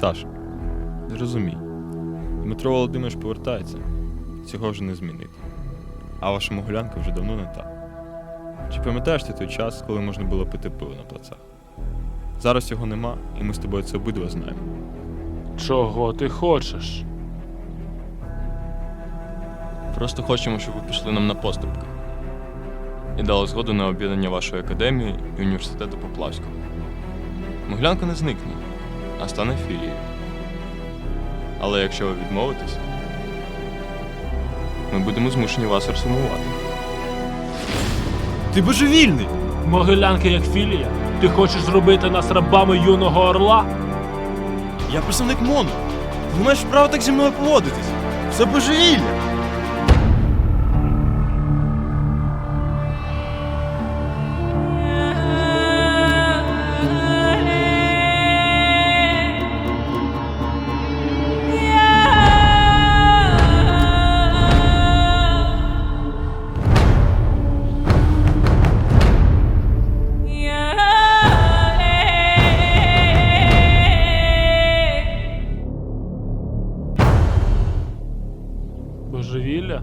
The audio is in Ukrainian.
Саша, зрозумій. Дмитро Володимирович повертається. Цього вже не змінити. А ваша могилянка вже давно не та. Чи пам'ятаєш ти той час, коли можна було пити пиво на плацах? Зараз його нема, і ми з тобою це обидва знаємо. Чого ти хочеш? Просто хочемо, щоб ви пішли нам на поступки. І дали згоду на об'єднання вашої академії і університету Поплавського. Моглянка не зникне, а стане філією. Але якщо ви відмовитесь, ми будемо змушені вас розсумувати. Ти божевільний! Могилянки як філія? Ти хочеш зробити нас рабами юного орла? Я представник МОНу. Ти не маєш права так зі мною поводитись. Це божевілля! оживили